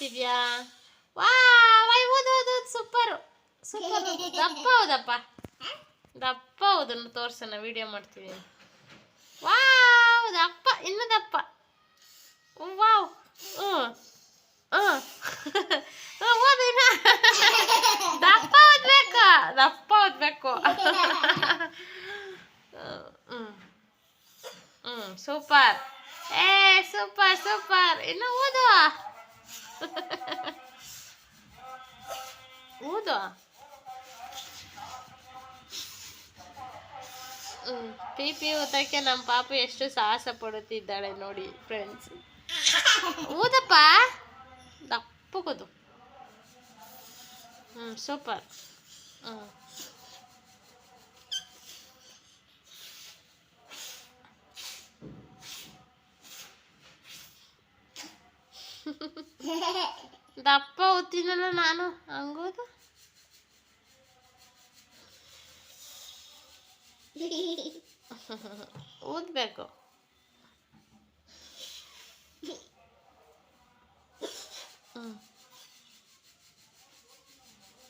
ಮಾಡ್ತಿದ್ಯಾ ವಾ ವೈ ಓದು ಓದು ಸೂಪರ್. ಸೂಪರ್. ದಪ್ಪ ಹೌದಪ್ಪ. ದಪ್ಪ ಹೌದನ್ನು ತೋರ್ಸೋಣ ವಿಡಿಯೋ ಮಾಡ್ತೀವಿ. ವಾವ್, ದಪ್ಪ, ಇನ್ನು ದಪ್ಪ. ವಾವ್ ಹ್ಞೂ. ಹ್ಞೂ, ಓದು ಇನ್ನು. ದಪ್ಪ ಓದ್ಬೇಕು ದಪ್ಪ ಓದ್ಬೇಕು. ಹ್ಞೂ ಹ್ಞೂ, ಸೂಪರ್. ಏ, ಸೂಪರ್ ಸೂಪರ್. ಇನ್ನು ಓದು. ಹ್ಮ್ ಪಿ ಪಿ ಓದಕ್ಕೆ ನಮ್ಮ ಪಾಪ ಎಷ್ಟು ಸಾಹಸ ಪಡುತ್ತಿದ್ದಾಳೆ ನೋಡಿ ಫ್ರೆಂಡ್ಸ್ ಊದಪ್ಪ? ದಪ್ಪಗೋದು ಹ್ಞೂ ಸೂಪರ್ ಹ್ಞೂ ದಪ್ಪ ಓದ್ತೀನಲ್ಲ ನಾನು ಹಂಗೋದು? ಓದ್ಬೇಕು. ಹ್ಞೂ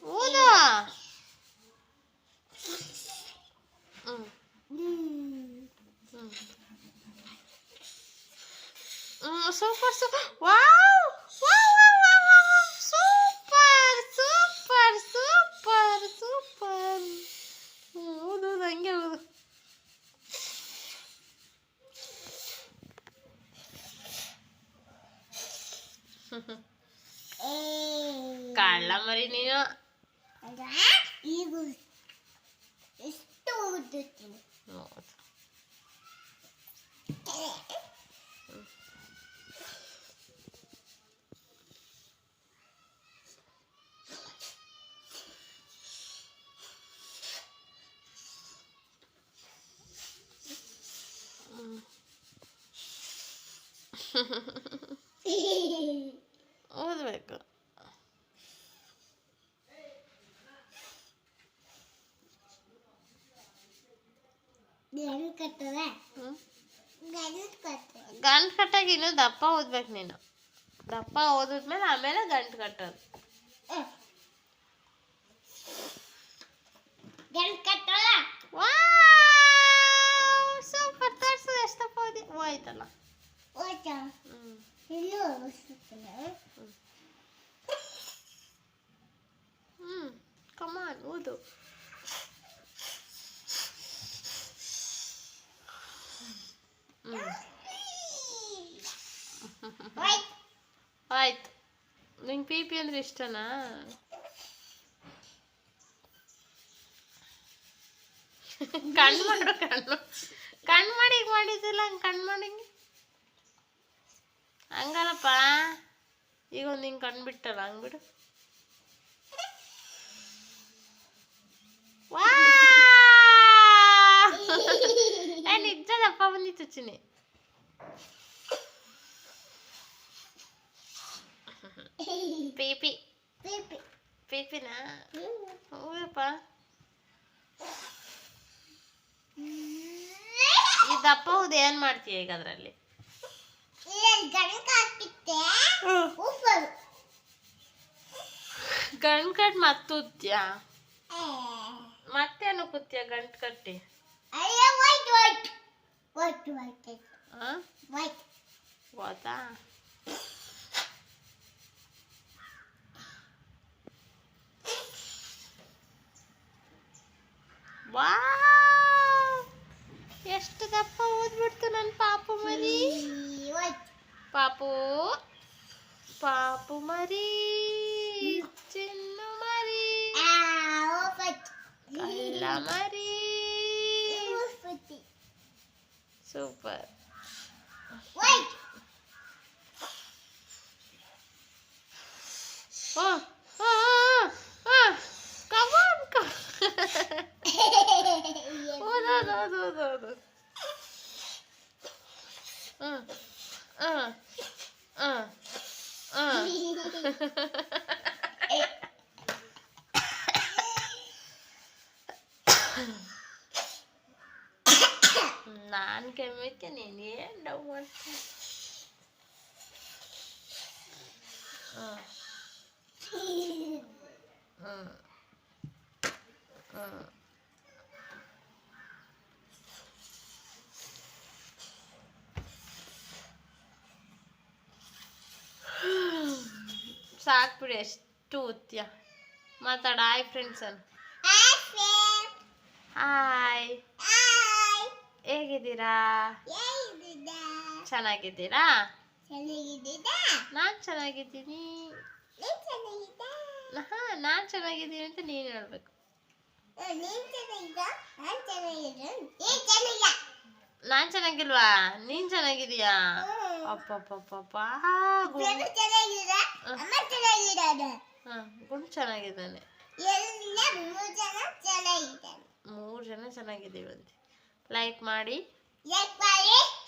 ಓದು. super super far, so. ¡Wow! ¡Wow, wow, wow! ಓದ್ಬೇಕು ಗಂಡು ಕಟ್ಟದ ಹ್ಮ್ ಗಂಡು ಕಟ್ಟದ ಗಂಟು ಕಟ್ಟಾಗ ಇನ್ನೂ ದಪ್ಪ ಓದ್ಬೇಕು ನೀನು ದಪ್ಪ ಓದಿದ್ಮೇಲೆ ಆಮೇಲೆ ಗಂಟು ಕಟ್ಟೋದು ಗಂಡು ಕಟ್ಟಲ್ಲ ಸೂಪರ್ ತೋರ್ಸು ಎಷ್ಟು ದಪ್ಪ ಓದಿ ಓ ಹ್ಮ್ ಕಮಾನ್ ಓದು ಆಯ್ತು ನಿಂಗೆ ಪಿ ಪಿ ಅಂದ್ರೆ ಇಷ್ಟನಾ? ಕಣ್ ಮಾಡು ಕಣ್ಣು. ಕಣ್ ಮಾಡಿ ಮಾಡಿದ್ದಿಲ್ಲ ಹಂಗೆ ಕಣ್ಣು ಮಾಡಂಗೆ. ಹಂಗಲ್ಲಪ್ಪ. ಈಗ ಒಂದು ಹಿಂಗೆ ಕಂಡುಬಿಟ್ಟಲ್ಲ ಬಿಟ್ಟಲ್ಲ ಹಂಗೆ ಬಿಡು. ವಾ! ನಿಜದಪ್ಪ ಬಂದಿತ್ತು ಚಿನಿ ಪಿಪಿ ಪಿ ಪಿನಾ? ಹೌದಪ್ಪ. ಈ ದಪ್ಪ ಹೌದು ಏನು ಮಾಡ್ತೀಯ ಈಗ ಅದರಲ್ಲಿ? ಗಂಟು ಕಟ್ ಮತ್ತುತ್ತ್ಯಾ ಮತ್ತೇನು ಕುತ್ಯ ಗಂಟು ಕಟ್ಟಿ ಅಯ್ಯ ವೈಟ್ ವೈಟ್ ವೈಟ್ ವೈಟ್ ಹಾಂ ವೈಟ್ ಗೊತ್ತಾ ವಾವ್! ಎಷ್ಟು ದಪ್ಪ ಓದ್ಬಿಡ್ತು ನನ್ನ ಪಾಪು ಮರಿ ವೈಟ್ ಪಾಪು ಪಾಪು ಮರಿ చిన్ను మరి కళ్ళ మరి సూపర్ ఓ Uh, uh, uh, uh. ಹ್ಮ್ ಹ್ಮ್ ಹ್ಮ್ ಸಾಕು ಬಿಡಿ ಎಷ್ಟು ಉತ್ಯ ಮಾತಾಡ ಹಾಯ್ ಫ್ರೆಂಡ್ಸ್ ಅನ್ ಹಾಯ್ ಹೇಗಿದ್ದೀರಾ? ಚೆನ್ನಾಗಿದ್ದೀರಾ? ನಾನು ಚೆನ್ನಾಗಿದ್ದೀನಿ. ಹಾ ನಾನು ಚೆನ್ನಾಗಿದ್ದೀನಿ ಅಂತ ನೀನು ಹೇಳ್ಬೇಕು. ನಾನು ಚೆನ್ನಾಗಿಲ್ವಾ? ನೀನು ಚೆನ್ನಾಗಿದೀಯಾ ಅಪ್ಪಪ್ಪ ಹಾಂ ಗುಂಡು ಚೆನ್ನಾಗಿದ್ದಾನೆ? ಮೂರು ಜನ ಚೆನ್ನಾಗಿದ್ದೀವಂತೆ. ಲೈಕ್ ಮಾಡಿ.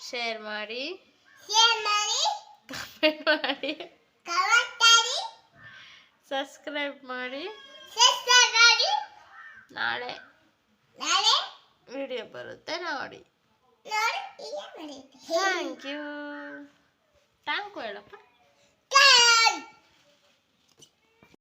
ಶೇರ್ ಮಾಡಿ. ಕಮೆಂಟ್ ಮಾಡಿ. ಸಬ್ಸ್ಕ್ರೈಬ್ ಮಾಡಿ. ನಾಳೆ. ವಿಡಿಯೋ ಬರುತ್ತೆ ನೋಡಿ. Thank you